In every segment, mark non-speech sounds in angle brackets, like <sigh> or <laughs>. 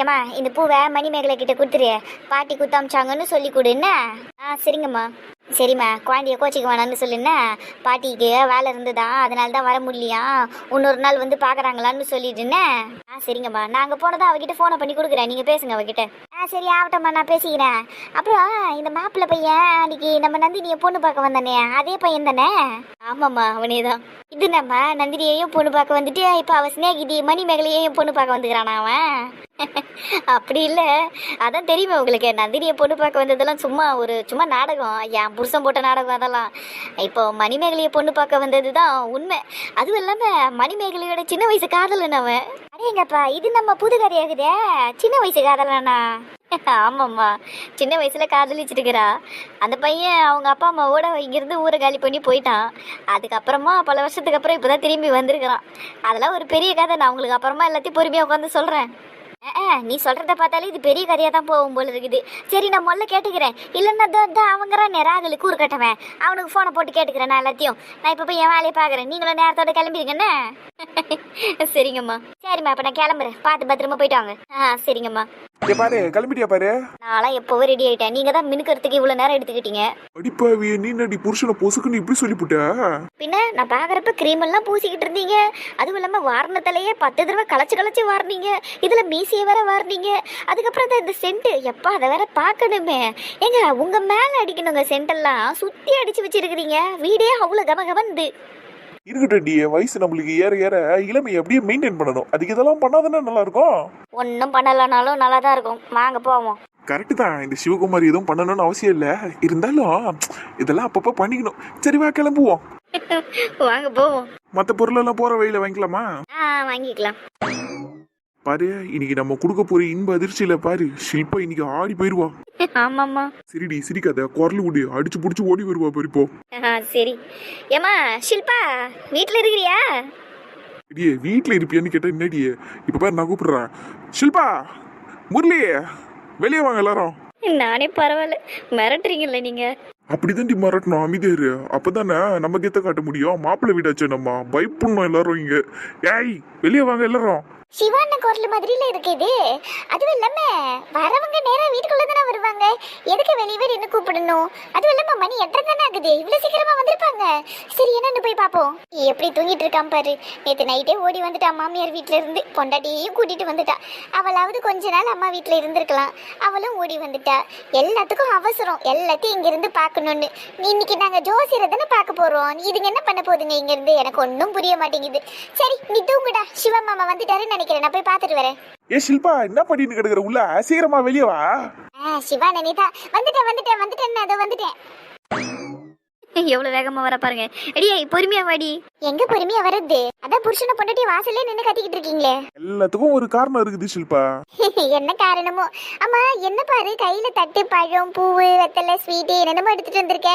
ஏம்மா இந்த பூவை மணிமேகலை கிட்ட கொடுத்துரு. பாட்டி குத்தாமிச்சாங்கன்னு சொல்லி கொடுன்னா ஆ சரிங்கம்மா. சரிம்மா குழந்தைய கோச்சிக்க வேணாம்னு சொல்லுன்னா பாட்டிக்கு வேலை இருந்ததா? அதனால தான் வர முடியலையா? இன்னொரு நாள் வந்து பார்க்குறாங்களான்னு சொல்லிட்டுன்னே ஆ சரிங்கம்மா. நாங்கள் போனதா அவகிட்ட ஃபோனை பண்ணி கொடுக்குறேன். நீங்கள் பேசுங்க அவகிட்ட. ஆ சரி ஆகட்டம்மா நான் பேசிக்கிறேன். அப்புறம் இந்த மாப்பிள்ளை பையன் அன்னைக்கு நம்ம நந்தினியை பொண்ணு பார்க்க வந்தானே? அதே பையன் தானே? ஆமாம்மா அவனே தான் இது நம்ம நந்தினியையும் பொண்ணு பார்க்க வந்துட்டு இப்போ அவள் சிநேகிதி மணிமேகலையையும் பொண்ணு பார்க்க வந்துக்கிறானா அவன்? அப்படி இல்லை. அதான் தெரியுமே உங்களுக்கு. நந்தினியை பொண்ணு பார்க்க வந்ததெல்லாம் சும்மா ஒரு சும்மா நாடகம். என் புருஷன் போட்ட நாடகம் அதெல்லாம். இப்போ மணிமேகலையை பொண்ணு பார்க்க வந்தது தான் உண்மை. அதுவும் இல்லாமல் மணிமேகலையோட சின்ன வயசு காதலன் அவன்? அடேங்கப்பா இது நம்ம புது கதையாகுதே. சின்ன வயசு காதலனா ஆமாம்மா. சின்ன வயசுல காதலிச்சிருக்கிறா. அந்த பையன் அவங்க அப்பா அம்மாவோட இங்கேருந்து ஊரை காலி பண்ணி போயிட்டான். அதுக்கப்புறமா பல வருஷத்துக்கு அப்புறம் இப்போதான் திரும்பி வந்திருக்கிறான். அதெல்லாம் ஒரு பெரிய கதை. நான் உங்களுக்கு அப்புறமா எல்லாத்தையும் பொறுமையாக உட்காந்து சொல்கிறேன் நீ சொல்றத பார்த்தாலே இது பெரிய கதையா தான் போகும் போல இருக்குது. சரி நான் முதல்ல கேட்டுக்கிறேன். இல்லைன்னா தோ தோ அவங்கிறான் ராகுலுக்கு கட்டவன். அவனுக்கு ஃபோனை போட்டு கேட்டுக்கிறேன் நான் எல்லாத்தையும். நான் இப்போ போய் என் வேலையை பார்க்குறேன். நீங்களும் நேரத்தோட கிளம்பிடுங்கண்ணே <laughs> சரிங்கம்மா. சரிம்மா இப்போ நான் கிளம்புறேன். பார்த்து பத்திரமா போயிட்டு வாங்க. ஆ சரிங்கம்மா. இங்க பாரு கிளம்பிட்டியா பாரு? நான்லாம் எப்போவோ ரெடி ஆயிட்டேன். நீங்கள் தான் மினுக்கிறதுக்கு இவ்வளோ நேரம் எடுத்துக்கிட்டீங்க? அடிப்பாவிய நீ நடி புருஷனை பொசுக்குன்னு இப்படி சொல்லிப்புட்ட? பின்ன நான் பார்க்குறப்ப க்ரீம் எல்லாம் பூசிக்கிட்டு இருந்தீங்க. அதுவும் இல்லாமல் வாரணத்திலேயே பத்து தடவை களைச்சு களைச்சு வாரினீங்க இதில் மீசியை வேற வாரினீங்க அதுக்கப்புறம் இந்த- இந்த சென்ட்டு எப்பா அதை வேற பார்க்கணுமே. ஏங்க உங்கள் மேலே அடிக்கணுங்க சென்டெல்லாம் சுற்றி அடிச்சு வச்சிருக்கிறீங்க. வீடே அவ்வளோ கம கமந்து இருக்கட்டும் டி வயசு நம்மளுக்கு ஏற ஏற இளமையை அப்படியே மெயின்டைன் பண்ணணும். அதுக்கு இதெல்லாம் பண்ணாதானே நல்லா இருக்கும் ஒன்றும் பண்ணலைனாலும் நல்லா தான் இருக்கும். வாங்க போவோம். கரெக்டு தான். இந்த சிவகுமார் எதுவும் பண்ணணும்னு அவசியம் இல்லை. இருந்தாலும் இதெல்லாம் அப்பப்போ பண்ணிக்கணும். சரி வா கிளம்புவோம். <laughs> வாங்க போவோம். மற்ற பொருளெல்லாம் போற வழியில வாங்கிக்கலாமா? ஆ வாங்கிக்கலாம். பாரு இன்னைக்கு நம்ம கொடுக்க போற இன்ப அதிர்ச்சியில பாரு ஷில்பா இன்னைக்கு ஆடி போயிருவா. ஆமாம்மா. சரிடி சிரிக்காத குரல் விடு அடிச்சு புடிச்சு ஓடி வருவா ஆ சரி. ஏம்மா ஷில்பா வீட்டில் இருக்கிறியா? இடியே வீட்டில் இருப்பியான்னு கேட்டா என்னடியே இப்போ பாரு நான் கூப்பிடுறேன் ஷில்பா முரளி வெளியே வாங்க எல்லாரும். நானே பரவாயில்ல மிரட்டுறீங்கல்ல நீங்கள் அப்படிதான் மறட்டணும் அமைதியாரு அப்பதானே நம்ம கெத்த காட்ட முடியும். மாப்பிள்ளை வீடாச்சு நம்ம. பயப்படணும் எல்லாரும் இங்க. ஏய் வெளியே வாங்க எல்லாரும். சிவான குரல் மாதிரில இருக்குது. அதுவும் இல்லாம வரவங்க நேரா வீட்டுக்குள்ள தானே வருவாங்க. எதுக்கு வெளியவே நின்று கூப்பிடணும்? அதுவும் இல்லாம மணி எட்டரை தானே ஆகுது. இவ்வளவு சீக்கிரமா வந்திருப்பாங்க. சரி என்னன்னு போய் பாப்போம் எப்படி தூங்கிட்டு இருக்கான் பாரு. நேற்று நைட்டே ஓடி வந்துட்டா மாமியார் வீட்டுல இருந்து. பொண்டாட்டியையும் கூட்டிட்டு வந்துட்டா. அவளாவது கொஞ்ச நாள் அம்மா வீட்டுல இருந்திருக்கலாம். அவளும் ஓடி வந்துட்டா. எல்லாத்துக்கும் அவசரம். எல்லாத்தையும் இங்க இருந்து பார்க்கணும்னு இன்னைக்கு நாங்க ஜோசியரை தானே பார்க்க போறோம். இதுங்க என்ன பண்ண போதுங்க இங்க இருந்து எனக்கு ஒன்றும் புரிய மாட்டேங்குது. சரி நீ தூங்குடா. சிவா மாமா வந்துட்டாரு நினைக்கிறேன். நான் போய் பார்த்துட்டு வரேன். ஏ ஷில்பா என்ன பண்ணிட்டு கிடக்குற? உள்ள சீக்கிரமா வெளியே வா. சிவா நனிதா. வந்துட்டேன் வந்துட்டேன் வந்துட்டேன் அதோ வந்துட்டேன். எவ்வளவு வேகமா வர பாருங்க. அடியே பொறுமையா வாடி. எங்க பொறுமையா வரது அதான் புருஷனை பொண்டாட்டி வாசல்ல நின்னு கத்திக்கிட்டு இருக்கீங்களே. எல்லாத்துக்கும் ஒரு காரணம் இருக்குது ஷில்பா. <laughs> என்ன காரணமோ? அம்மா என்ன பாரு? கையில தட்டு பழம் பூவு வெத்தலை ஸ்வீட்டு என்னென்னமோ எடுத்துட்டு வந்திருக்க.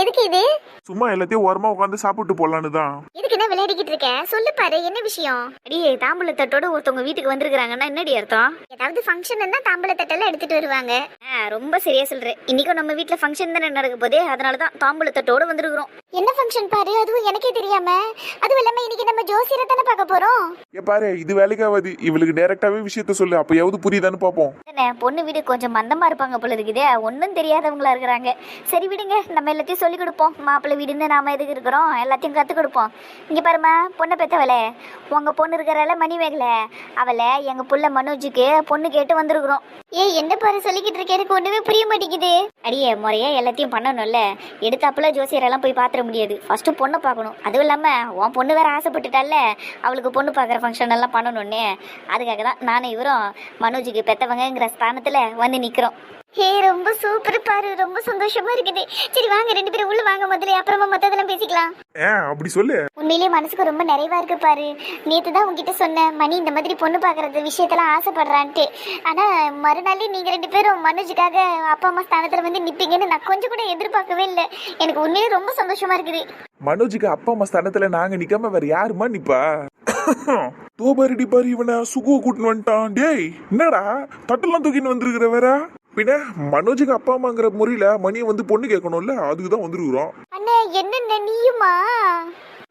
எதுக்கு இது? சும்மா எல்லாத்தையும் ஓரமா உட்காந்து சாப்பிட்டு போலான்னு தான். எதுக்கு என்ன விளையாடிக்கிட்டு இருக்க? சொல்லு பாரு என்ன விஷயம்? அடியே தாம்பூல தட்டோட ஒருத்தவங்க வீட்டுக்கு வந்திருக்காங்கன்னா என்னடி அர்த்தம்? ஏதாவது ஃபங்க்ஷன் இருந்தா தாம்பூல தட்டெல்லாம் எடுத்துட்டு வருவாங்க. ரொம்ப சரியா சொல்றேன் இன்னைக்கும் நம்ம வீட்ல ஃபங்க்ஷன் தானே நடக்க போதே அதனால தான் தாம்பூல தட்டோட வந்திருக்கிறோம். என்ன ஃபங்க்ஷன் பாரு? அதுவும் எனக்கே தெரியாம. அதுவும் இல்லாம இன்னைக்கு நம்ம ஜோசியரை தானே பார்க்க போறோம்? ஏ பாரு இது வேலைக்காவது இவளுக்கு டைரக்டாவே விஷயத்த சொல்லு. அப்பயாவது புரியுதான்னு பாப்போம் என்ன பொண்ணு வீடு கொஞ்சம் மந்தமா இருப்பாங்க போல இருக்குதே. ஒன்றும் தெரியாதவங்களா இருக்கிறாங்க. சரி விடுங்க நம்ம எல்லாத்தையும் சொல்லி கொடுப்போம். மாப்பிள்ளை வீடுன்னு நாம எதுக்கு இருக்கிறோம்? எல்லாத்தையும் கற்றுக் கொடுப்போம். இங்கே பாருமா பொண்ணை பெத்தவளே. உங்க பொண்ணு இருக்கிறால மணிமேகலை அவளை எங்க புள்ள மனோஜுக்கு பொண்ணு கேட்டு வந்திருக்கிறோம். ஏ என்ன பாரு சொல்லிக்கிட்டு இருக்க? எனக்கு ஒண்ணுமே புரிய மாட்டேங்குது. அடியே முறையா எல்லாத்தையும் பண்ணணும்ல. எடுத்தாப்புல ஜோசியரெல்லாம் போய் பார்த்துட முடியாது. ஃபஸ்ட்டு பொண்ணை பார்க்கணும் அதுவும் இல்லாமல் உன் பொண்ணு வேறு ஆசைப்பட்டுட்டால அவளுக்கு பொண்ணு பார்க்குற ஃபங்க்ஷன் எல்லாம் பண்ணணுன்னே அதுக்காக தான் நானும் இவரும் மனோஜுக்கு பெற்றவங்கங்கிற ஸ்தானத்தில் வந்து நிற்கிறோம் ஹே ரொம்ப சூப்பர் பாரு ரொம்ப சந்தோஷமா இருக்குது. சரி வாங்க ரெண்டு பேரும் உள்ள வாங்க முதல்ல. அப்புறமா மத்ததெல்லாம் பேசிக்கலாம். ஏன் அப்படி சொல்லு. உண்மையிலேயே மனசுக்கு ரொம்ப நிறைவா இருக்கு பாரு. நேத்து தான் உங்ககிட்ட சொன்னேன் மணி இந்த மாதிரி பொண்ணு பாக்குறது விஷயத்தெல்லாம் ஆசைப்படுறான்ட்டு. ஆனா மறுநாளே நீங்க ரெண்டு பேரும் மனோஜுக்காக அப்பா அம்மா ஸ்தானத்துல வந்து நிப்பீங்கன்னு நான் கொஞ்சம் கூட எதிர்பார்க்கவே இல்லை. எனக்கு உண்மையிலேயே ரொம்ப சந்தோஷமா இருக்குது. மனோஜுக்கு அப்பா அம்மா ஸ்தானத்துல நாங்க நிக்காம வேற யாருமா நிப்பா? தோபாரிடி பாரு இவனை சுகுவ கூட்டின்னு வந்துட்டான். டேய் என்னடா தட்டெல்லாம் தூக்கின்னு வந்திருக்கிற வேற? பின்ன மனோஜுக்கு அப்பா அம்மாங்கிற முறையில மணியை வந்து பொண்ணு கேட்கணும்ல அதுக்கு தான் வந்திருக்கிறோம். அண்ணே என்ன நீயுமா?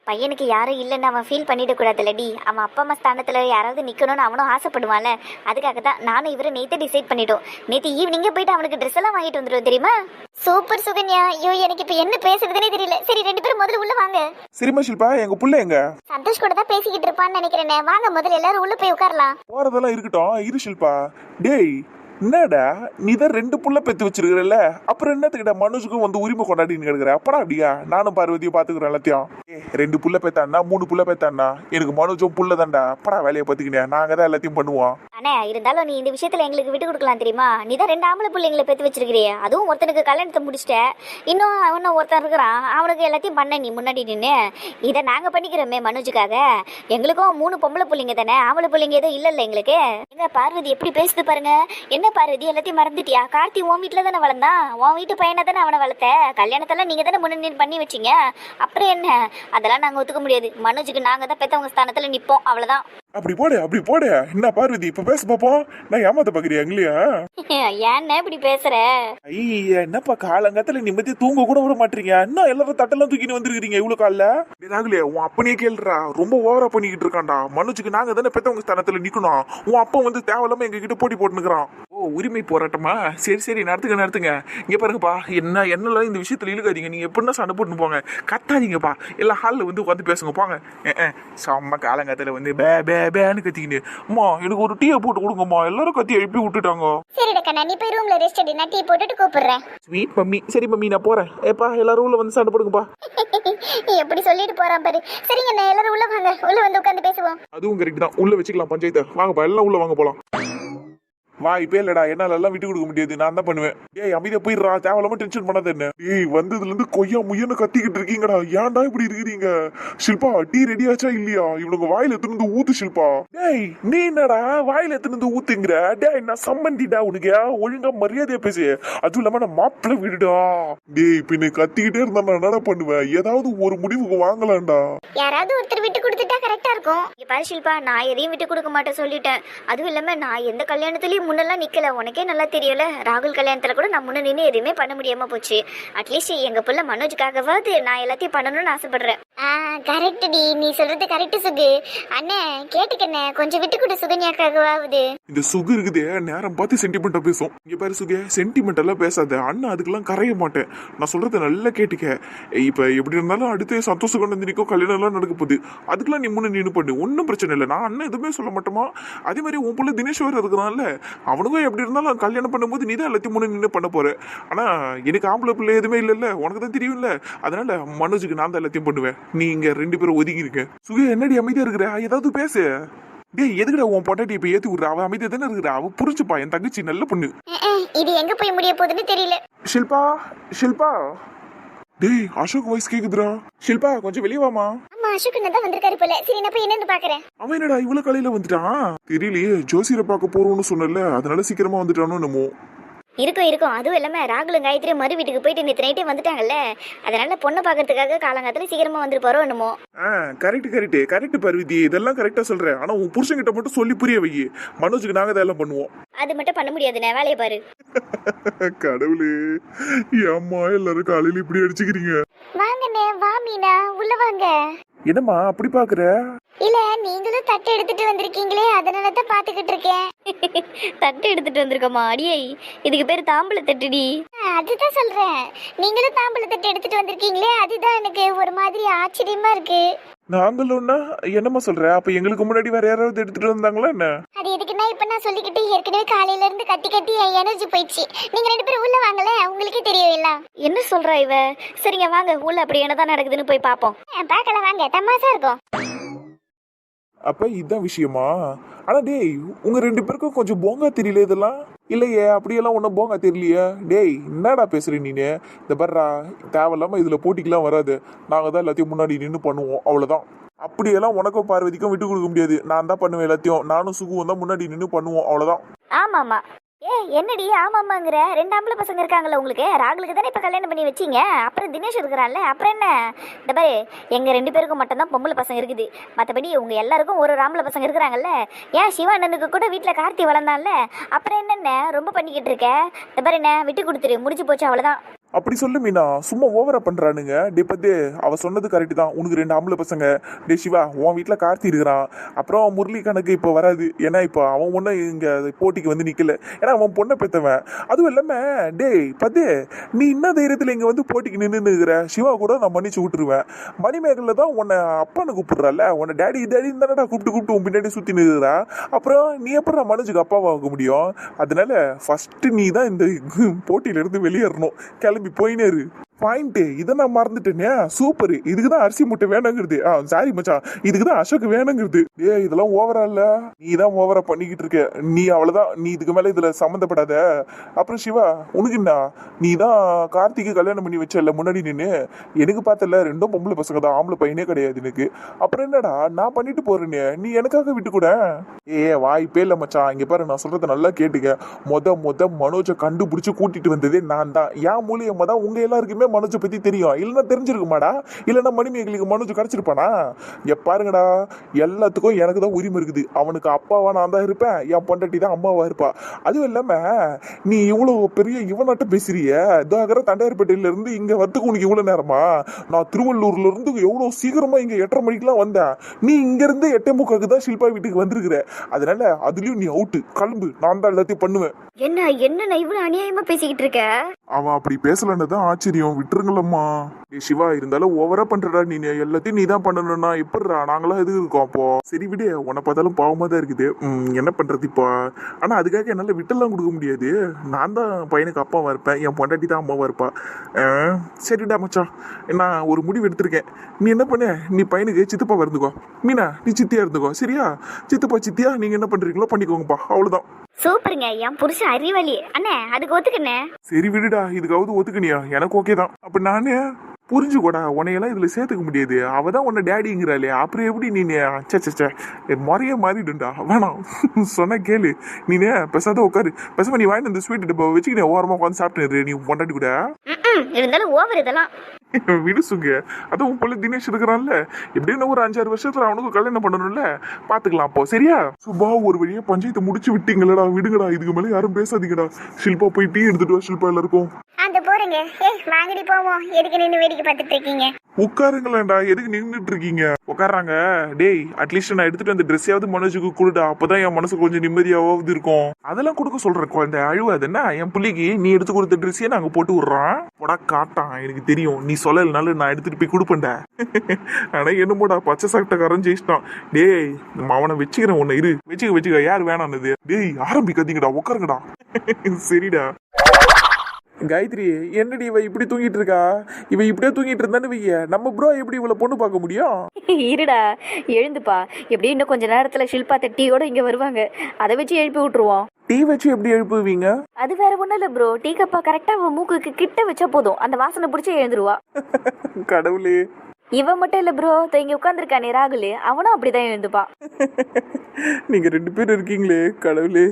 பையனுக்கு யாரும் இல்லைன்னு அவன் ஃபீல் பண்ணிட கூடாதுல்லடி. அவன் அப்பா அம்மா ஸ்தானத்துல யாராவது நிக்கணும்னு அவனும் ஆசைப்படுவான்ல. அதுக்காக தான் நானும் இவரை நேத்து டிசைட் பண்ணிட்டோம். நேத்து ஈவினிங்கே போயிட்டு அவனுக்கு ட்ரெஸ் எல்லாம் வாங்கிட்டு வந்துடுவோம் தெரியுமா? சூப்பர் சுகன்யா. ஐயோ எனக்கு இப்ப என்ன பேசுறதுனே தெரியல. சரி ரெண்டு பேரும் முதல்ல உள்ள வாங்க. சரிம்மா ஷில்பா எங்க புள்ள எங்க? சந்தோஷ் கூட தான் பேசிக்கிட்டு இருப்பான்னு நினைக்கிறேனே. வாங்க முதல்ல எல்லாரும் உள்ள போய் உட்காரலாம். போறதெல்லாம் இருக்கட்டும். இரு ஷில்பா. டேய் என்னடா நீ தான் ரெண்டு புள்ள பெற்று வச்சிருக்கிறல்ல? அப்புறம் என்னத்துக்கிட்ட மனுஷுக்கும் வந்து உரிமை கொண்டாடின்னு கிடக்குற. அப்படா அப்படியா? நானும் பார்வதியும் பார்த்துக்கிறேன் எல்லாத்தையும். ஏ ரெண்டு புள்ள பெத்தான்னா மூணு புள்ள பெத்தான்னா? எனக்கு மனுஜும் புள்ள தான்டா அப்படா வேலையை பார்த்துக்கினே. நாங்க தான் எல்லாத்தையும் பண்ணுவோம். அண்ணே இருந்தாலும் நீ இந்த விஷயத்துல எங்களுக்கு விட்டு கொடுக்கலாம் தெரியுமா? நீ தான் ரெண்டு ஆம்பளை பிள்ளைங்களை பெற்று வச்சிருக்கிறியே. அதுவும் ஒருத்தனுக்கு கல்யாணத்தை முடிச்சிட்ட. இன்னும் இன்னும் ஒருத்தன் இருக்கிறான். அவனுக்கு எல்லாத்தையும் பண்ண நீ முன்னாடி நின்று இதை நாங்க பண்ணிக்கிறோமே மனுஜுக்காக எங்களுக்கும் மூணு பொம்பளை பிள்ளைங்க தானே. ஆம்பளை பிள்ளைங்க எதுவும் இல்லைல்ல எங்களுக்கு. எங்க பார்வதி எப்படி பேசுது பாருங்க. என்ன பார்வதி எல்லாத்தையும் மறந்துட்டியா? கார்த்தி உன் வீட்டுல தானே வளர்ந்தான் உன் வீட்டு பையனை தானே அவனை வளர்த்த? கல்யாணத்தெல்லாம் நீங்க தானே முன்னாடி பண்ணி வச்சீங்க? அப்புறம் என்ன? அதெல்லாம் நாங்க ஒத்துக்க முடியாது. மனோஜுக்கு நாங்கள் தான் பெத்தவங்க ஸ்தானத்துல நிப்போம். அவ்வளவுதான். அப்படி போடு அப்படி போடு. என்ன பார்வதி இப்ப பேச பாப்போம் நான் ஏமாத்த பாக்குறியா இல்லையா <laughs> ஏன்னா இப்படி பேசுற? ஐயா என்னப்பா காலங்கத்துல நிம்மதி தூங்க கூட விட மாட்டீங்க. என்ன எல்லாரும் தட்டெல்லாம் தூக்கின்னு வந்திருக்கீங்க இவ்வளவு காலைல? டேய் ராகுலே உன் அப்பனே கேளுடா. ரொம்ப ஓவரா பண்ணிக்கிட்டு இருக்கான்டா. மனுச்சுக்கு நாங்க தானே பெத்தவங்க ஸ்தானத்துல நிக்கணும். உன் அப்பா வந்து தேவையில்லாம எங்க கிட்ட போட்டி போட்டுனுக்குறான். ஓ உரிமை போராட்டமா? சரி சரி நடத்துங்க நடத்துங்க. இங்க பாருங்கப்பா என்ன என்னெல்லாம் இந்த விஷயத்துல இழுக்காதீங்க. நீங்க எப்படின்னா சண்டை போட்டுன்னு போங்க. கத்தாதீங்கப்பா. எல்லா ஹாலில் வந்து உட்காந்து பேசுங்க. போங்க. செம்ம காலங்கத்துல வந்து பே பே பேன்னு கத்திக்கின்னு அம்மா எனக்கு ஒரு டீயை போட்டு கொடுங்கம்மா. எல்லாரும் கத்தி எழுப்பி விட்டுட்டாங்க. சரிடா கண்ணா நீ போய் ரூம்ல ரெஸ்ட் எடு. நான் டீ போட்டுட்டு கூப்பிடுறேன். ஸ்வீட் மம்மி சரி மம்மி நான் போறேன். ஏப்பா எல்லாரும் உள்ள வந்து சண்டை போடுங்கப்பா. எப்படி சொல்லிட்டு போறான் பாரு. சரிங்க நான் எல்லாரும் உள்ள வாங்க. உள்ள வந்து உட்காந்து பேசுவோம். அதுவும் கரெக்ட் தான். உள்ள வச்சுக்கலாம் பஞ்சாயத்தை. வாங்கப்பா எல்லாம் உள்ள வாங்க போலாம். வாய்ப்பே இல்லடா. என்னால எல்லாம் விட்டு கொடுக்க முடியாது. நான் தான் பண்ணுவேன். ஏய் அமைதியா போயிடுறா. தேவையில்லாம டென்ஷன் பண்ணாத என்ன. ஏய் வந்ததுல இருந்து கொய்யா முயன்னு கத்திக்கிட்டு இருக்கீங்கடா. ஏன்டா இப்படி இருக்கிறீங்க ஷில்பா டீ ரெடி ஆச்சா இல்லையா? இவனுக்கு வாயில எத்துனது ஊத்து ஷில்பா. டேய் நீ என்னடா வாயில எத்துனது ஊத்துங்கிற? டேய் நான் சம்பந்திடா உனக்கு? ஒழுங்கா மரியாதையா பேசு. அதுவும் இல்லாம நான் மாப்பிள்ள வீடுடா. டேய் பின்ன கத்திக்கிட்டே இருந்தா நான் என்னடா பண்ணுவேன்? ஏதாவது ஒரு முடிவுக்கு வாங்கலாம்டா. யாராவது ஒருத்தர் விட்டு கொடுத்துட்டா கரெக்டா இருக்கும். இங்க பாரு ஷில்பா நான் எதையும் விட்டு கொடுக்க மாட்டேன் சொல்லிட்டேன். அதுவும் இல்லாம நான் எந்த கல்யாணத்துலயும் முன்னெல்லாம் நிக்கல. உனக்கே நல்லா தெரியல ராகுல் கல்யாணத்துல கூட நான் முன்ன நின்று எதுவுமே பண்ண முடியாம போச்சு. அட்லீஸ்ட் எங்க புள்ள மனோஜுக்காகவாவது நான் எல்லாத்தையும் பண்ணணும்னு ஆசைப்படுறேன். கரெக்ட் டி. நீ சொல்றது கரெக்ட் சுகு. அண்ணே கேட்டுக்கண்ணே. கொஞ்சம் விட்டு கொடு சுகன்யாக்காகவாவது. இந்த சுகு இருக்குதே நேரம் பார்த்து சென்டிமெண்டா பேசும். இங்க பாரு சுகே சென்டிமெண்ட் எல்லாம் பேசாத. அண்ணன் அதுக்கெல்லாம் கரைய மாட்டேன். நான் சொல்றத நல்லா கேட்டுக்க. இப்ப எப்படி இருந்தாலும் அடுத்து சந்தோஷ கொண்டந்தினிக்கோ கல்யாணம் எல்லாம் நடக்க போகுது. அதுக்கெல்லாம் நீ முன்ன நின்று பண்ணு. ஒன்றும் பிரச்சனை இல்லை. நான் அண்ணன் எதுவுமே சொல்ல மாட்டோமா? அதே மாதிரி உன் புள்ள தினேஷ் வேற இருக்கிறான்ல. அவனுக்கும் எப்படி இருந்தாலும் கல்யாணம் பண்ணும்போது நீ தான் எல்லாத்தையும் முன்ன நின்று பண்ண போற. ஆனா எனக்கு ஆம்பளை பிள்ளை எதுவுமே இல்லைல்ல. உனக்கு தான் தெரியும்ல. அதனால மனோஜுக்கு நான் தான் எல்லாத்தையும் பண்ணுவேன். நீ இங்க ரெண்டு பேரும் ஒதுங்கி இருக்க. சுகே என்னடி அமைதியா இருக்கிற? ஏதாவது பேசு. டேய் எதுக்குடா உன் பொட்டாட்டி இப்ப ஏத்தி விடுற? அவ அமைதியா தானே இருக்கிற? அவ புரிஞ்சுப்பா. என் தங்கச்சி நல்ல பொண்ணு. இது எங்க போய் முடிய போகுதுன்னு தெரியல. ஷில்பா ஷில்பா. டேய் அசோக் வாய்ஸ் கேக்குதுடா. ஷில்பா கொஞ்சம் வெளியே வாமா ஆமா அசோக் தான் வந்திருக்காரு போல. சரி நான் போய் என்னன்னு பாக்குறேன். அவன் என்னடா இவ்வளவு காலையில வந்துட்டான்? தெரியலையே ஜோசியரை பார்க்க போறோம்னு சொன்னல அதனால சீக்கிரமா வந்துட்டானோ என்னமோ. இருக்கும் இருக்கும். அதுவும் இல்லாம ராகுலும் காயத்ரி மறு வீட்டுக்கு போயிட்டு நேற்று நைட்டே வந்துட்டாங்கல்ல. அதனால பொண்ணை பார்க்கறதுக்காக காலங்காலத்துல சீக்கிரமா வந்துருப்பாரோ என்னமோ. ஆ கரெக்ட் கரெக்ட் கரெக்ட் பர்வதி. இதெல்லாம் கரெக்டா சொல்றேன். ஆனா உன் புருஷன் கிட்ட மட்டும் சொல்லி புரிய வை. மனோஜுக்கு நாங்க இதெல்லாம் பண்ணுவோம். அது மட்டும் பண்ண முடியாதுண்ணே வேலையை பாரு. <laughs> கடவுளே. ஏம்மா எல்லாரும் காலையில இப்படி அடிச்சுக்கிறீங்க. வாங்கண்ணே வா மீனா. உள்ள வாங்க. என்னம்மா அப்படி பாக்குற? இல்ல நீங்களும் தட்டு எடுத்துட்டு வந்திருக்கீங்களே அதனால தான் பாத்துக்கிட்டு இருக்கேன். <laughs> தட்டு எடுத்துட்டு வந்திருக்கோமா? அடியே இதுக்கு பேர் தாம்பூல தட்டுடி. அதுதான் சொல்றேன். நீங்களும் தாம்பூல தட்டு எடுத்துட்டு வந்திருக்கீங்களே அதுதான் எனக்கு ஒரு மாதிரி ஆச்சரியமா இருக்கு. நாங்களும்னா என்னம்மா சொல்ற? அப்ப எங்களுக்கு முன்னாடி வேற யாராவது எடுத்துட்டு வந்தாங்களா என்ன? அது எதுக்குன்னா இப்ப நான் சொல்லிக்கிட்டு ஏற்கனவே காலையில இருந்து கட்டி கட்டி என் எனர்ஜி போயிடுச்சு. நீங்க ரெண்டு பேரும் உள்ள வாங்கல உங்களுக்கே தெரியும் இல்ல என்ன சொல்றா இவ? சரிங்க வாங்க உள்ள அப்படி என்னதான் நடக்குதுன்னு போய் பாப்போம். பார்க்கலாம் வாங்க தமாசா இருக்கும். அப்போ இதுதான் விஷயமா? ஆனா டேய் உங்க ரெண்டு பேருக்கும் கொஞ்சம் போங்கா தெரியல இதெல்லாம்? இல்லையே அப்படியெல்லாம் ஒன்றும் போங்கா தெரியலையே. டேய் என்னடா பேசுற நீனு? இந்த பர்றா தேவையில்லாமல் இதில் போட்டிக்கெல்லாம் வராது. நாங்கள் தான் எல்லாத்தையும் முன்னாடி நின்று பண்ணுவோம். அவ்வளோதான் அப்படியெல்லாம் உனக்கும் பார்வதிக்கும் விட்டு கொடுக்க முடியாது. நான் தான் பண்ணுவேன் எல்லாத்தையும். நானும் சுகுவும் தான் முன்னாடி நின்று பண்ணுவோம். அவ்வளோதான் ஆமாமா ஏ என்னடி? ஆமாமாங்கிற ரெண்டு ஆம்பளை பசங்க இருக்காங்கல்ல உங்களுக்கு? ராகுலுக்கு தானே இப்போ கல்யாணம் பண்ணி வச்சீங்க? அப்புறம் தினேஷ் இருக்கிறான்ல. அப்புறம் என்ன? இந்த பாரு எங்க ரெண்டு பேருக்கும் மட்டும்தான் பொம்பளை பசங்க இருக்குது. மற்றபடி உங்க எல்லாருக்கும் ஒரு ஒரு ஆம்பளை பசங்க இருக்கிறாங்கல்ல. ஏன் சிவானனுக்கு கூட வீட்டில் கார்த்தி வளர்ந்தான்ல? அப்புறம் என்னென்ன? ரொம்ப பண்ணிக்கிட்டு இருக்க. இந்த பாரு என்ன? விட்டு கொடுத்துரு. முடிச்சு போச்சு அவ்வளோதான் அப்படி சொல்லு மீனா சும்மா ஓவரா பண்றானுங்க. டே பத்து அவ சொன்னது கரெக்ட் தான். உனக்கு ரெண்டு ஆம்பளை பசங்க. டே சிவா உன் வீட்டுல கார்த்தி இருக்கிறான். அப்புறம் முரளி கணக்கு இப்போ வராது. ஏன்னா இப்போ அவன் ஒன்றும் இங்க போட்டிக்கு வந்து நிக்கல. ஏன்னா அவன் பொண்ணை பெத்தவன். அதுவும் இல்லாம டேய் பத்து நீ என்ன தைரியத்துல இங்க வந்து போட்டிக்கு நின்று இருக்கிற சிவா கூட நான் மன்னிச்சு விட்டுருவேன். மணிமேகல்ல தான் உன்னை அப்பான்னு கூப்பிடுறல உன்னை டேடி டேடி தானடா கூப்பிட்டு கூப்பிட்டு உன் பின்னாடி சுத்தி நிற்கிறா அப்புறம் நீ எப்படி நான் மனுஜுக்கு அப்பாவாக முடியும்? அதனால ஃபர்ஸ்ட் நீ தான் இந்த போட்டியில இருந்து வெளியேறணும். கிளம்பி போயினே போயினேரு. பாயிண்ட்டு இதை நான் மறந்துட்டேனே. சூப்பர். இதுக்கு தான் அரிசி முட்டை வேணுங்கிறது. ஆ சாரி மச்சான். இதுக்கு தான் அசோக் வேணுங்கிறது. ஏ இதெல்லாம் ஓவரா இல்ல? நீ தான் ஓவரா பண்ணிக்கிட்டு இருக்க. நீ அவ்வளவுதான். நீ இதுக்கு மேல இதுல சம்மந்தப்படாத. அப்புறம் சிவா உனக்கு என்ன? நீ தான் கார்த்திக்கு கல்யாணம் பண்ணி வச்சல முன்னாடி நின்று எனக்கு பார்த்தல ரெண்டும் பொம்பளை பசங்க தான். ஆம்பளை பையனே கிடையாது எனக்கு. அப்புறம் என்னடா? நான் பண்ணிட்டு போறேனே. நீ எனக்காக விட்டு கூட? ஏ வாய்ப்பே இல்லை மச்சான். இங்க பாரு நான் சொல்றத நல்லா கேட்டுக்க. மொத மொத மனோஜை கண்டுபிடிச்சு கூட்டிட்டு வந்ததே நான் தான். என் மூலியமா தான் உங்க எல்லாருக்குமே மனோஜை பத்தி தெரியும். இல்லைன்னா தெரிஞ்சிருக்குமாடா? இல்லைன்னா மணிமேகலுக்கு மனோஜ் கிடைச்சிருப்பானா இங்க பாருங்கடா எல்லாத்துக்கும் எனக்கு தான் உரிமை இருக்குது. அவனுக்கு அப்பாவா நான் தான் இருப்பேன். என் பொண்டாட்டி தான் அம்மாவா இருப்பா. அதுவும் இல்லாம நீ இவ்வளவு பெரிய இவனாட்ட பேசுறிய? இதாகிற தண்டையார்பேட்டையில இருந்து இங்க வரதுக்கு உனக்கு இவ்வளவு நேரமா? நான் திருவள்ளூர்ல இருந்து எவ்வளவு சீக்கிரமா இங்க எட்டரை மணிக்கெல்லாம் வந்தேன். நீ இங்க இருந்து எட்டே முக்காக்கு தான் ஷில்பா வீட்டுக்கு வந்திருக்கிற. அதனால அதுலயும் நீ அவுட்டு கிளம்பு. நான் தான் எல்லாத்தையும் பண்ணுவேன். என்ன என்ன இவ்வளவு அநியாயமா பேசிக்கிட்டு இருக்க? அவன் அப்படி பேசலன்னு தான் ஆச்சரியம். விட்டுருங்களம்மா சிவா இருந்தாலும் ஓவரா பண்றடா நீ. எல்லாத்தையும் நீ தான் பண்ணணும்னா எப்படிடா? நாங்களாம் எதுக்கு இருக்கோம் அப்போ? சரி விடு உன்னை பார்த்தாலும் பாவமா தான் இருக்குது. என்ன பண்றது இப்போ? ஆனா அதுக்காக என்னால விட்டெல்லாம் கொடுக்க முடியாது. நான் தான் பையனுக்கு அப்பாவா இருப்பேன். என் பொண்டாட்டி தான் அம்மாவா இருப்பா. சரிடா மச்சான். நான் ஒரு முடிவு எடுத்திருக்கேன். நீ என்ன பண்ண? நீ பையனுக்கு சித்தப்பா இருந்துக்கோ மீனா நீ சித்தியா இருந்துக்கோ. சரியா? சித்தப்பா சித்தியா நீங்க என்ன பண்றீங்களோ பண்ணிக்கோங்கப்பா. அவ்வளவுதான். சூப்பருங்க. என் புருஷன் அறிவாளி. அண்ணே அதுக்கு ஒத்துக்குண்ணே. சரி விடுடா. இதுக்காவது ஒத்துக்கினியா எனக்கு ஓகே தான். அப்ப நானே புரிஞ்சுக்கோடா உன்னையெல்லாம் இதுல சேர்த்துக்க முடியாது. அவ தான் உன்னை டேடிங்கிறாளே. அப்புறம் எப்படி நீ சே முறைய மாறிடுண்டா வேணாம். <laughs> சொன்ன கேளு. நீனே பெசாத உட்காரு. பெசாம நீ வாங்கிட்டு இந்த ஸ்வீட் டப்பா வச்சுக்கினே ஓரமா உட்காந்து சாப்பிட்டு நீ பொண்டாட்டி கூட. இருந்தாலும் ஓவர் இதெல்லாம். <laughs> விடு சுங்க. அதுவும் உன் பிள்ளை தினேஷ் இருக்கிறான்ல. எப்படின்னு ஒரு அஞ்சாறு வருஷத்துல அவனுக்கு கல்யாணம் பண்ணணும்ல? பாத்துக்கலாம் அப்போ சரியா? சுபா ஒரு வழியா பஞ்சாயத்தை முடிச்சு விட்டீங்களடா. விடுங்கடா. இதுக்கு மேல யாரும் பேசாதீங்கடா. ஷில்பா போய் டீ எடுத்துட்டு வா ஷில்பா எல்லாருக்கும். போறேங்க ஏய் வாங்கடி போவோம். எதுக்கு நின்று வேடிக்கை பார்த்துட்டு இருக்கீங்க? உட்காருங்களேன்டா. எதுக்கு நின்றுட்டு இருக்கீங்க? உட்கார்றாங்க. டேய் அட்லீஸ்ட் நான் எடுத்துட்டு வந்த ட்ரெஸ்ஸாவது மனோஜுக்கு கொடுடா. அப்பதான் என் மனசு கொஞ்சம் நிம்மதியாவது இருக்கும். அதெல்லாம் கொடுக்க சொல்றேன் குழந்தை அழுவாது என்ன? என் பிள்ளைக்கு நீ எடுத்து கொடுத்த ட்ரெஸ்ஸே நாங்க போட்டு விடுறோம். போடா காட்டான் எனக்கு தெரியும். நீ சொல்லலனால நான் எடுத்துட்டு போய் கொடுப்பேன்டா. <laughs> ஆனா என்னமோடா பச்சை சட்டக்காரன் ஜெயிச்சிட்டான் டேய் அவனை வச்சுக்கிறேன் உன்னை. இரு. வச்சுக்க வச்சுக்க. யார் வேணான்னது டேய் ஆரம்பிக்காதீங்கடா. உட்காருங்கடா. <laughs> சரிடா. காயத்ரி என்னடி இவ இப்படி தூங்கிட்டு இருக்கா இவ இப்படியே தூங்கிட்டு இருந்தான்னு வைய நம்ம ப்ரோ எப்படி இவள பொண்ணு பார்க்க முடியும்? இருடா எழுந்துப்பா. எப்படியும் இன்னும் கொஞ்ச நேரத்துல ஷில்பா டீயோட இங்க வருவாங்க. அதை வச்சு எழுப்பி விட்டுருவோம். டீ வச்சு எப்படி எழுப்புவீங்க? அது வேற ஒண்ணும் இல்ல ப்ரோ டீ கப்பா கரெக்டா மூக்குக்கு கிட்ட வச்சா போதும். அந்த வாசனை பிடிச்சி எழுந்துருவா. கடவுளே. இவன் மட்டும் இல்ல ப்ரோ இங்க உட்காந்துருக்கானே ராகுல். அவனும் அப்படிதான் எழுந்துப்பான் <laughs> நீங்க ரெண்டு பேர் இருக்கீங்களே கடவுளே.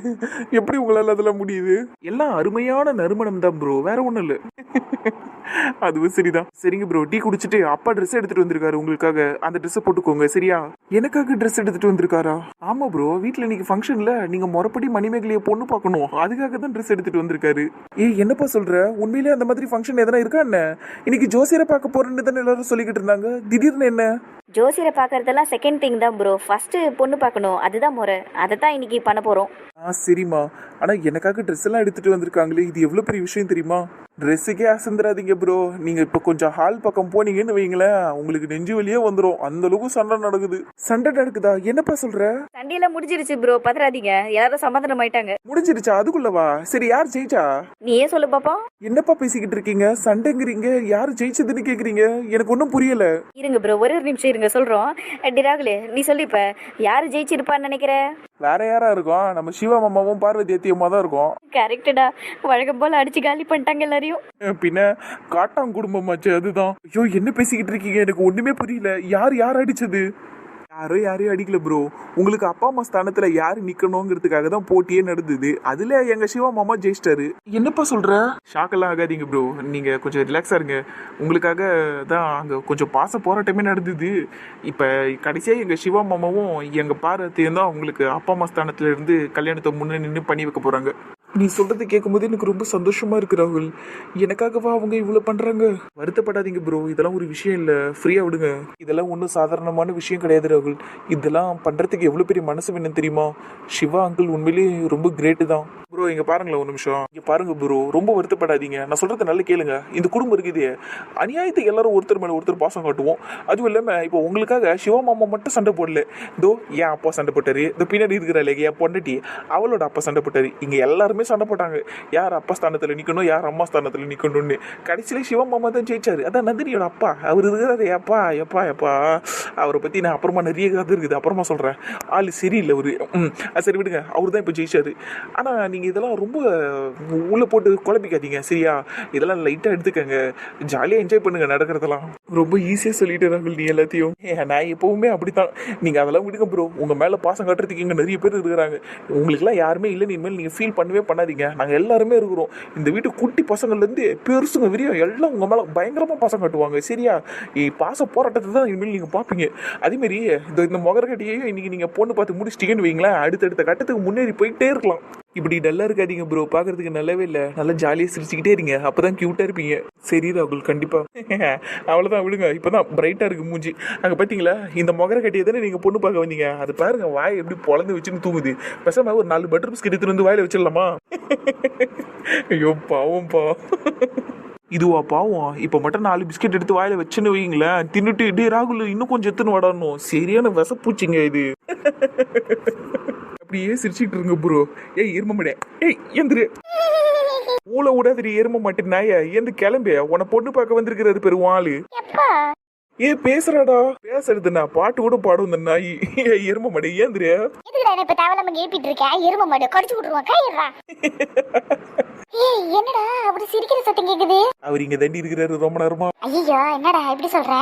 எப்படி உங்களால அதெல்லாம் முடியுது? எல்லாம் அருமையான நறுமணம் தான் ப்ரோ வேற ஒண்ணும் இல்ல. <laughs> அதுவும் சரிதான். சரிங்க ப்ரோ டீ குடிச்சிட்டு அப்பா ட்ரெஸ் எடுத்துட்டு வந்திருக்காரு உங்களுக்காக. அந்த ட்ரெஸ் போட்டுக்கோங்க சரியா? எனக்காக ட்ரெஸ் எடுத்துட்டு வந்திருக்காரா? ஆமா ப்ரோ வீட்ல இன்னைக்கு ஃபங்க்ஷன்ல நீங்க முறைப்படி மணிமேகலைய பொண்ணு பார்க்கணும். அதுக்காக தான் ட்ரெஸ் எடுத்துட்டு வந்திருக்காரு. ஏய் என்னப்பா சொல்ற? உண்மையிலே அந்த மாதிரி ஃபங்க்ஷன் எதனா இருக்கா என்ன? இன்னைக்கு ஜோசியரை பார்க்க போறேன்னு தானே எல்லாரும் சொல்லிக்கிட்டு இருந்தாங்க. திடீர்னு என்ன? ஜோசியரை பாக்குறதெல்லாம் செகண்ட் திங் தான் ப்ரோ ஃபர்ஸ்ட் பொண்ணு பார்க்கணும். அதுதான் முறை. அதை தான் இன்னைக்கு பண்ண போறோம். ஆ சரிம்மா. ஆனா எனக்காக ட்ரெஸ் எல்லாம் எடுத்துட்டு வந்திருக்காங்களே இது எவ்வளவு பெரிய விஷயம் தெரியுமா? ட்ரெஸ்ஸுக்கே அசந்துராதீங்க ப்ரோ நீங்க இப்ப கொஞ்சம் ஹால் பக்கம் போனீங்கன்னு வைங்களேன் உங்களுக்கு நெஞ்சு வலியே வந்துடும் அந்த அளவுக்கு சண்டை நடக்குது. சண்டை நடக்குதா? என்னப்பா சொல்ற? சண்டையெல்லாம் முடிஞ்சிருச்சு ப்ரோ பதறாதீங்க. எல்லாரும் சமாதானம் ஆயிட்டாங்க. முடிஞ்சிருச்சா? அதுக்குள்ளவா சரி யார் ஜெயிச்சா? நீயே சொல்லு பாப்போம் என்னப்பா பேசிக்கிட்டு இருக்கீங்க? சண்டைங்கிறீங்க. யார் ஜெயிச்சதுன்னு கேக்குறீங்க? எனக்கு ஒன்றும் புரியல. இருங்க ப்ரோ ஒரே ஒரு நிமிஷம் இருங்க. சொல்றோம். டி ராகுல் நீ சொல்லு இப்ப. யாரு ஜெயிச்சிருப்பான்னு நினைக்கிற? வேற யாரா இருக்கும்? நம்ம சிவா மாமாவும் பார்வதி அத்தியமா தான் இருக்கும். கரெக்டடா வழக்கம் போல அடிச்சு காலி பண்ணிட்டாங்க எல்லாரையும். பின்ன காட்டான் குடும்பமாச்சு அதுதான். ஐயோ என்ன பேசிக்கிட்டு இருக்கீங்க? எனக்கு ஒண்ணுமே புரியல. யார் யார் அடிச்சது? யாரோ யாரையும் அடிக்கல ப்ரோ உங்களுக்கு அப்பா அம்மா ஸ்தானத்துல யாரு நிக்கணுங்கிறதுக்காக தான் போட்டியே நடந்தது. அதுல எங்க சிவா மாமா ஜெயிச்சிட்டாரு. என்னப்பா சொல்ற? ஷாக்கெல்லாம் ஆகாதீங்க ப்ரோ நீங்க கொஞ்சம் ரிலாக்ஸா இருங்க. உங்களுக்காக தான் அங்க கொஞ்சம் பாச போராட்டமே நடந்தது. இப்ப கடைசியா எங்க சிவா மாமாவும் எங்க பாரத்தையும் தான் உங்களுக்கு அப்பா அம்மா ஸ்தானத்துல இருந்து கல்யாணத்தை முன்னே நின்று பண்ணி வைக்க போறாங்க. நீ சொல்றது கேட்கும்போது எனக்கு ரொம்ப சந்தோஷமா இருக்கு ராகுல். எனக்காகவா அவங்க இவ்வளவு பண்றாங்க? வருத்தப்படாதீங்க ப்ரோ இதெல்லாம் ஒரு விஷயம் இல்ல. ஃப்ரீயா விடுங்க. இதெல்லாம் ஒன்றும் சாதாரணமான விஷயம் கிடையாது ராகுல். இதெல்லாம் பண்றதுக்கு எவ்வளவு பெரிய மனசு வேணும் தெரியுமா? சிவா அங்கிள் உண்மையிலேயே ரொம்ப கிரேட்டு தான். ப்ரோ இங்க பாருங்களேன் ஒரு நிமிஷம். இங்க பாருங்க ப்ரோ ரொம்ப வருத்தப்படாதீங்க. நான் சொல்றதை நல்லா கேளுங்க. இந்த குடும்பம் இருக்குது அநியாயத்துக்கு எல்லாரும் ஒருத்தர் மேல ஒருத்தர் பாசம் காட்டுவோம். அதுவும் இல்லாம இப்போ உங்களுக்காக சிவா மாமா மட்டும் சண்டை போடல. இதோ என் அப்பா சண்டை போட்டாரு. இந்த பின்னாடி இருக்கிற என் பொண்டாட்டி அவளோட அப்பா சண்டை போட்டாரு. இங்க எல்லாருமே சண்டை போட்டாங்க. யார் அப்பா ஸ்தானத்தில் நிற்கணும் யார் அம்மா ஸ்தானத்தில் நிற்கணும்னு கடைசியில் சிவம் மாமா தான் ஜெயிச்சாரு. அதான் நந்தினியோட அப்பா. அவர் இருக்கிறாரு எப்பா எப்பா எப்பா. அவரை பற்றி நான் அப்புறமா நிறைய கதை இருக்குது. அப்புறமா சொல்கிறேன் ஆள் சரியில்லை அவர். ம். சரி விடுங்க. அவர் தான் இப்போ ஜெயிச்சாரு. ஆனால் நீங்கள் இதெல்லாம் ரொம்ப உள்ளே போட்டு குழப்பிக்காதீங்க. சரியா? இதெல்லாம் லைட்டாக எடுத்துக்கங்க. ஜாலியாக என்ஜாய் பண்ணுங்க நடக்கிறதெல்லாம். ரொம்ப ஈஸியாக சொல்லிட்டு ராகுல் நீ எல்லாத்தையும். நான் எப்பவுமே அப்படித்தான். நீங்கள் அதெல்லாம் விடுங்க ப்ரோ உங்கள் மேலே பாசம் காட்டுறதுக்கு இங்கே நிறைய பேர் இருக்கிறாங்க. உங்களுக்குலாம் யாருமே இல்லை இனிமேல் நீங்கள் ஃபீல் பண்ணவே பண்ணாதீங்க. நாங்கள் எல்லாருமே இருக்கிறோம். இந்த வீட்டு குட்டி பசங்கள்லேருந்து பெருசுங்க விரியும் எல்லாம் உங்க மேல பயங்கரமா பாசம் கட்டுவாங்க. சரியா? பாச போராட்டத்தை தான் இனிமேல் நீங்க பார்ப்பீங்க. அதே இந்த இந்த முகரக்கட்டியையும் இன்னைக்கு நீங்க பொண்ணு பார்த்து முடிச்சிட்டீங்கன்னு வைங்களேன். அடுத்தடுத்த கட்டத்துக்கு முன்னேறி போயிட்டே இருக்கலாம். இப்படி டல்லா இருக்காதீங்க ப்ரோ பாக்குறதுக்கு நல்லாவே இல்ல. நல்லா ஜாலியா சிரிச்சுக்கிட்டே இருங்க. அப்பதான் கியூட்டா இருப்பீங்க. சரி ராகுல் கண்டிப்பா. <laughs> அவ்வளவுதான் விடுங்க. இப்பதான் பிரைட்டா இருக்கு மூஞ்சி. அங்க பாத்தீங்களா? இந்த முகர கட்டியை தானே நீங்க பொண்ணு பார்க்க வந்தீங்க? அது பாருங்க வாய் எப்படி பொழந்து வச்சுன்னு தூங்குது. பெசாம ஒரு நாலு பட்டர் பிஸ்கட் எடுத்துட்டு வந்து வாயில வச்சிடலாமா? <laughs> ஐயோ பாவம்பா <laughs> இதுவா பாவம். இப்போ மட்டும் நாலு பிஸ்கெட் எடுத்து வாயில வச்சுன்னு வைங்களேன் தின்னுட்டு டே ராகுல் இன்னும் கொஞ்சம் எத்துன்னு வடணும் சரியான விசப்பூச்சிங்க இது. அப்படியே சிரிச்சுட்டு இருங்க ப்ரோ ஏய் எரும மாட்டே ஏய் எந்திரு. ஊழ விடாதிரி எரும மாட்டேன் நாய. ஏந்து கிளம்பு. உன்னை பொண்ணு பார்க்க வந்திருக்கிறாரு பெரு ஆளு. ஏ பேசுறாடா. பேசுறது நான். பாட்டு கூட பாடும் இந்த நாய். ஏய் எரும மாட்டே ஏந்திரு. எதுக்குடா இப்ப இருக்க? எரும மாடு கடிச்சு விட்டுருவான் கையிடுறா. ஏய் என்னடா? அப்படி சிரிக்கிற சத்தம் கேக்குது. அவர் இங்க தண்டி இருக்கிறாரு ரொம்ப நேரமா. ஐயோ என்னடா இப்படி சொல்ற?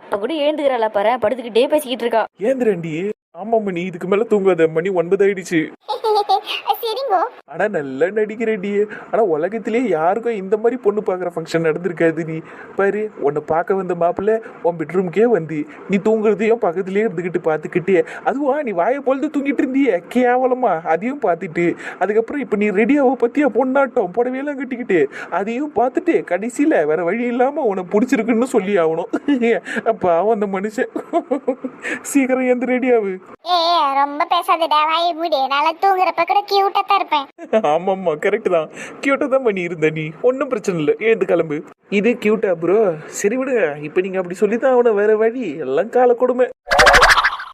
அப்ப கூட எழுந்துக்கிறாளா பாரு படுத்துக்கிட்டே பேசிக்கிட்டு இருக்கா. ஏந்திரண்டி. ஆமா மணி இதுக்கு மேல தூங்காத. மணி ஒன்பது ஆயிடுச்சு. <laughs> சரிங்கோ ஆனா நல்லா நடிக்கிறேன்டி. ஆனா உலகத்திலே யாருக்கும் இந்த மாதிரி பொண்ணு பார்க்குற ஃபங்க்ஷன் நடந்திருக்காது நீ. பாரு உன்னை பார்க்க வந்த மாப்பிள்ள உன் பெட்ரூம்க்கே வந்து நீ தூங்குறதையும் பக்கத்துலயே இருந்துக்கிட்டு பார்த்துக்கிட்டே. அதுவா நீ வாயை பொழுது தூங்கிட்டு இருந்தியே? கேவலமா? அதையும் பார்த்துட்டு. அதுக்கப்புறம் இப்போ நீ ரெடியாவை பத்தியா பொண்ணாட்டம்? புடவையெல்லாம் கட்டிக்கிட்டு. அதையும் பார்த்துட்டு கடைசியில வேற வழி இல்லாம உன்னை பிடிச்சிருக்குன்னு சொல்லி ஆகணும். <laughs> பாவம் அந்த மனுஷன். <laughs> சீக்கிரம் எந்த ரெடியாவு ரொம்ப பேசாதடா. வாயை மூடி. நல்லா தூங்குறப்ப கூட கியூட்டா இருப்பேன் ஆமாம்மா கரெக்ட் தான். கியூட்டா தான் பண்ணி இருந்த நீ. ஒன்றும் பிரச்சனை இல்லை. எழுந்து கிளம்பு. இது கியூட்டா ப்ரோ சரி விடுங்க. இப்போ நீங்க அப்படி சொல்லி தான் அவனை வேற வழி. எல்லாம் கால கொடுமை